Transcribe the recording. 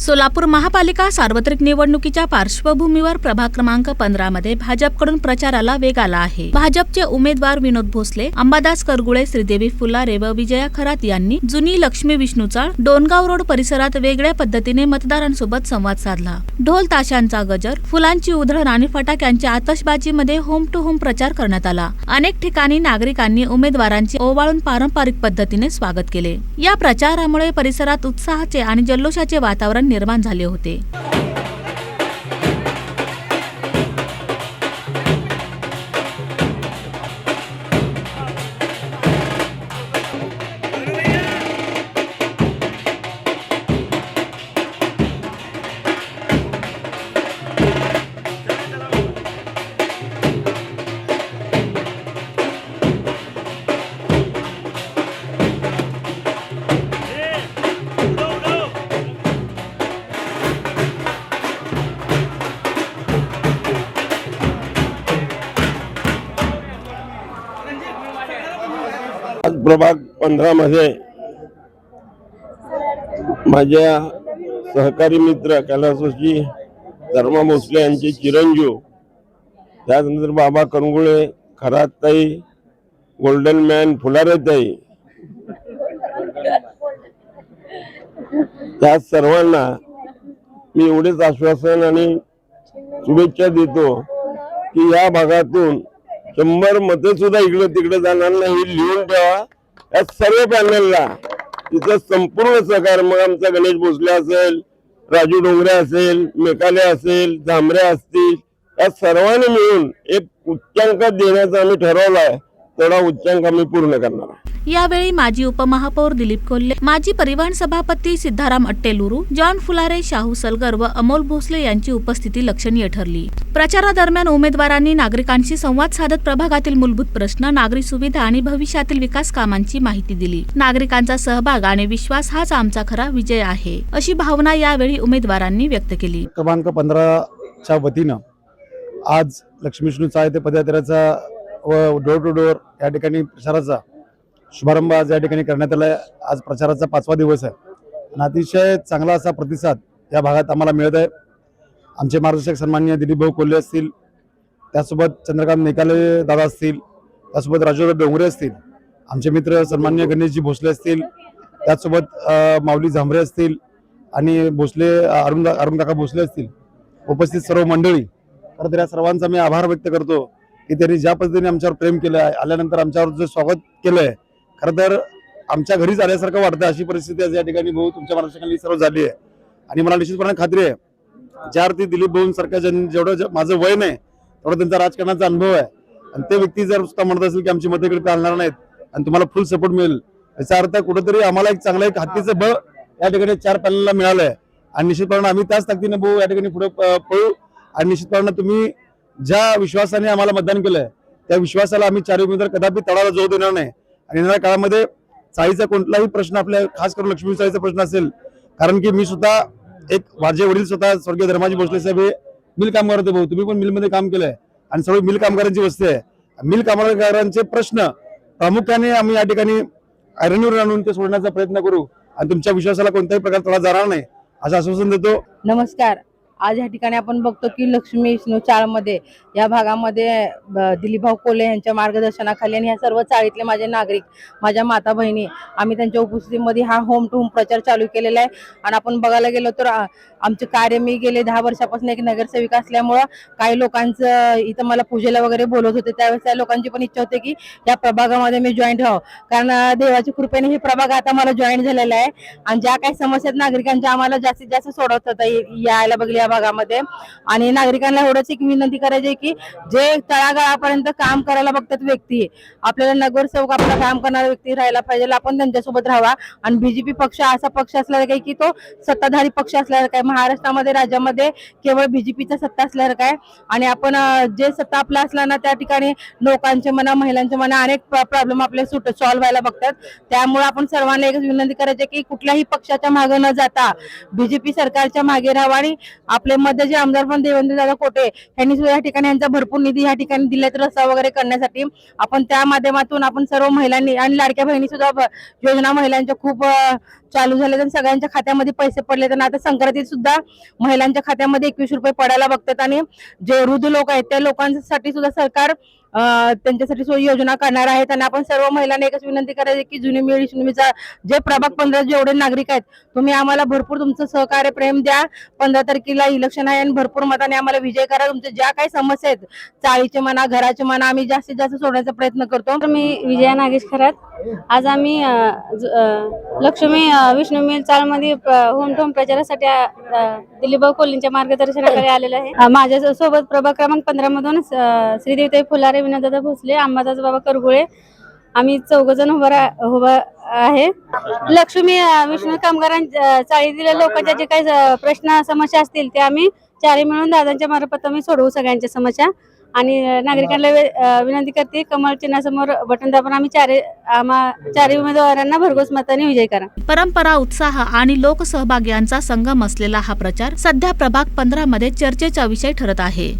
सोलापूर महापालिका सार्वत्रिक निवडणुकीच्या पार्श्वभूमीवर प्रभाग क्रमांक पंधरा मध्ये भाजपकडून प्रचाराला वेग आला आहे. भाजपचे उमेदवार विनोद भोसले अंबादास करगुळे श्रीदेवी फुलारे व विजया खरात यांनी जुनी लक्ष्मी विष्णूचाळ डोनगाव रोड परिसरात वेगळ्या पद्धतीने मतदारांसोबत संवाद साधला. ढोल ताशांचा गजर फुलांची उधळण आणि फटाक्यांच्या आतषबाजीमध्ये होम टू होम प्रचार करण्यात आला. अनेक ठिकाणी नागरिकांनी उमेदवारांचे ओवाळून पारंपरिक पद्धतीने स्वागत केले. या प्रचारामुळे परिसरात उत्साहाचे आणि जल्लोषाचे वातावरण निर्माण झाले होते. प्रभाग पंधरामध्ये माझ्या सहकारी मित्र कैलासोशी धर्मा भोसले यांचे चिरंजीव त्यानंतर बाबा कनगुळे खराताई गोल्डन मॅन फुलारेताई. त्या सर्वांना मी एवढेच आश्वासन आणि शुभेच्छा देतो की या भागातून शंभर मत सुद्धा इकडं तिकडे जाणार नाही. लिहून ठेवा. या सर्व पॅनलला. तिचं संपूर्ण सहकार. मग आमचा गणेश भोसले असेल राजू डोंगरे असेल मेकाले असेल झांबरे असतील. या सर्वांनी मिळून एक उच्चांक देण्याचा आम्ही ठरवलाय. तेवढा उच्चांक आम्ही पूर्ण करणार. यावेळी माजी उपमहापौर दिलीप कोल्हे माजी परिवहन सभापती सिद्धाराम अट्टेलुरू जॉन फुलारे शाहू सलगर व अमोल भोसले यांची उपस्थिती लक्षणीय ठरली. प्रचारादरम्यान उमेदवारांनी नागरिकांशी संवाद साधत प्रभागातील मूलभूत प्रश्न नागरी सुविधा आणि भविष्यातील विकास कामांची माहिती दिली. नागरिकांचा सहभाग आणि विश्वास हाच आमचा खरा विजय आहे अशी भावना यावेळी उमेदवारांनी व्यक्त केली. क्रमांक पंधराच्या वतीनं आज लक्ष्मी विष्णू चाळे ते पदयात्रेचा व डोर टू डोर या ठिकाणी प्रचाराचा शुभारंभ आज या ठिकाणी करण्यात आला आहे आज प्रचाराचा पाचवा दिवस आहे. आणि अतिशय चांगला असा प्रतिसाद या भागात आम्हाला मिळत आहे. आमचे मार्गदर्शक सन्मान्य दिलीप भाऊ कोल्हे असतील त्यासोबत चंद्रकांत नेकाले दादा असतील त्यासोबत राजू डोंगरे असतील आमचे मित्र सन्माननीय गणेशजी भोसले असतील त्याचसोबत माऊली झांबरे असतील आणि भोसले अरुण अरुण काका भोसले असतील. उपस्थित सर्व मंडळी. खरं तर या सर्वांचा मी आभार व्यक्त करतो. की त्यांनी ज्या पद्धतीने आमच्यावर प्रेम केलं आहे आल्यानंतर आमच्यावर जे स्वागत केलं आहे खरं तर आमच्या घरीच आल्यासारखं वाटतं अशी परिस्थिती आज या ठिकाणी भाऊ तुमच्या मार्गदर्शनाखाली सर्व झाली आहे. आणि मला निश्चितपणे खात्री आहे ज्या अर्थी दिलीप भाऊंसारख्या जन जेवढं माझं वय नाही तेवढं त्यांचा राजकारणाचा अनुभव आहे. आणि ते व्यक्ती जर सुद्धा म्हणत असेल की आमची मतेकडे इकडे चालणार नाहीत आणि तुम्हाला फुल सपोर्ट मिळेल याचा अर्थ कुठेतरी आम्हाला एक चांगलं एक हत्तीचं बळ या ठिकाणी चार पॅनलला मिळालं आहे आणि निश्चितपणे आम्ही त्याच ताकदीने भाऊ या ठिकाणी पुढे प- पळू. आणि निश्चितपणे तुम्ही ज्या विश्वासाने आम्हाला मतदान केलंय त्या विश्वासाला आम्ही चार उमेदवार कदापि तळाला जोर देणार नाही. आणि येणाऱ्या काळामध्ये चाळीचा कोणताही प्रश्न आपल्या खास करून लक्ष्मी चाळीचा प्रश्न असेल कारण की मी सुद्धा एक माझे वडील स्वतः स्वर्गीय धर्माजी भोसले साहेब हे मिल कामगार होते भाऊ. तुम्ही पण मिलमध्ये काम केलंय. आणि सर्व मिल कामगारांची वस्ती आहे. मिल कामगारांचे प्रश्न प्रामुख्याने आम्ही या ठिकाणी आयरणीवर आणून ते सोडण्याचा प्रयत्न करू. आणि तुमच्या विश्वासाला कोणत्याही प्रकार तळा जाणार नाही असं आश्वासन देतो. नमस्कार. आज या ठिकाणी आपण बघतो की लक्ष्मी विष्णू चाळमध्ये या भागामध्ये ब- दिलीपभाऊ कोले यांच्या मार्गदर्शनाखाली आणि ह्या सर्व चाळीतले माझे नागरिक माझ्या माता बहिणी आम्ही त्यांच्या उपस्थितीमध्ये हा होम टू होम प्रचार चालू केलेला आहे. आणि आपण बघायला गेलो तर आमचे कार्य मी गेले दहा वर्षापासून एक नगरसेविका असल्यामुळं काही लोकांचं इथं मला पूजेला वगैरे बोलत होते. त्यावेळेस त्या लोकांची पण इच्छा होती की या प्रभागामध्ये मी जॉईन व्हावं. कारण देवाच्या कृपेने हे प्रभाग आता मला जॉईन झालेला आहे. आणि ज्या काही समस्या आहेत नागरिकांच्या आम्हाला जास्तीत जास्त सोडवता यायला बघले भागामध्ये. आणि नागरिकांना एवढंच एक विनंती करायची की जे तळागाळापर्यंत काम करायला बघतात व्यक्ती आपल्याला नगरसेवक आपला काम करणारा व्यक्ती राहायला पाहिजे आपण त्यांच्यासोबत राहावा. आणि बीजेपी पक्ष असा पक्ष असला काय की तो सत्ताधारी पक्ष असल्यावर काय महाराष्ट्रामध्ये राज्यामध्ये केवळ बीजेपीचा सत्ता असल्यावर काय? आणि आपण जे सत्ता आपला असला ना त्या ठिकाणी लोकांचे म्हणा महिलांचे म्हणा अनेक प्रॉब्लेम आपले सुट सॉल्व्ह व्हायला बघतात. त्यामुळे आपण सर्वांना एकच विनंती करायची आहे की कुठल्याही पक्षाच्या मागे न जाता बीजेपी सरकारच्या मागे राहावा आणि आपले मध्ये जे आमदार पण देवेंद्र दादा कोटे यांनी सुद्धा या ठिकाणी यांचा भरपूर निधी या ठिकाणी दिलाय रस्ता वगैरे करण्यासाठी. आपण त्या माध्यमातून आपण सर्व महिलांनी आणि लाडक्या बहिणी सुद्धा योजना महिलांच्या खूप चालू झाल्या आणि सगळ्यांच्या खात्यामध्ये पैसे पडले तर आता संक्रांतीत सुद्धा महिलांच्या खात्यामध्ये एकवीस रुपये पडायला बघतात आणि जे वृद्ध लोक आहेत त्या लोकांसाठी सुद्धा सरकार त्यांच्यासाठी सोयी योजना करणार आहेत. आणि आपण सर्व महिलांना एकच विनंती करायची की जुनी मिळी जुनीचा जे प्रभाग पंधरा जेवढे नागरिक आहेत तुम्ही आम्हाला भरपूर तुमचं सहकार्य प्रेम द्या. पंधरा तारखेला इलेक्शन आहे आणि भरपूर मताने आम्हाला विजय करा. तुमच्या ज्या काही समस्या आहेत चाळीचे म्हणा घराचे म्हणा आम्ही जास्तीत जास्त सोडण्याचा प्रयत्न करतो. तर मी विजया नागेश खरात. आज आम्ही लक्ष्मी विष्णू मिल चाळमध्ये होम ठोम प्रचारासाठी दिलीपभाऊ कोल्हेंच्या मार्गदर्शनाखाली आलेले आहे. माझ्या सोबत प्रभाग क्रमांक पंधरा मधून श्रीदेवताई फुलारे विनोदादा भोसले अंबादास बाबा करगुळे. आम्ही चौघ जण उभा रा- उभा आहे. लक्ष्मी विष्णू कामगारांच्या चाळीतील लोकांच्या जे काही प्रश्न समस्या असतील ते आम्ही चारी मिळून दादांच्या मार्फत आम्ही सोडवू सगळ्यांच्या समस्या. आणि नागरिकांना वे- विनंती करते कमळ चिन्हासमोर बटन दाबून आम्ही चारी आम्हा चारी उमेदवारांना भरघोस मताने विजय करा. परंपरा उत्साह आणि लोकसहभाग यांचा संगम असलेला हा प्रचार सध्या प्रभाग पंधरा मध्ये चर्चेचा विषय ठरत आहे.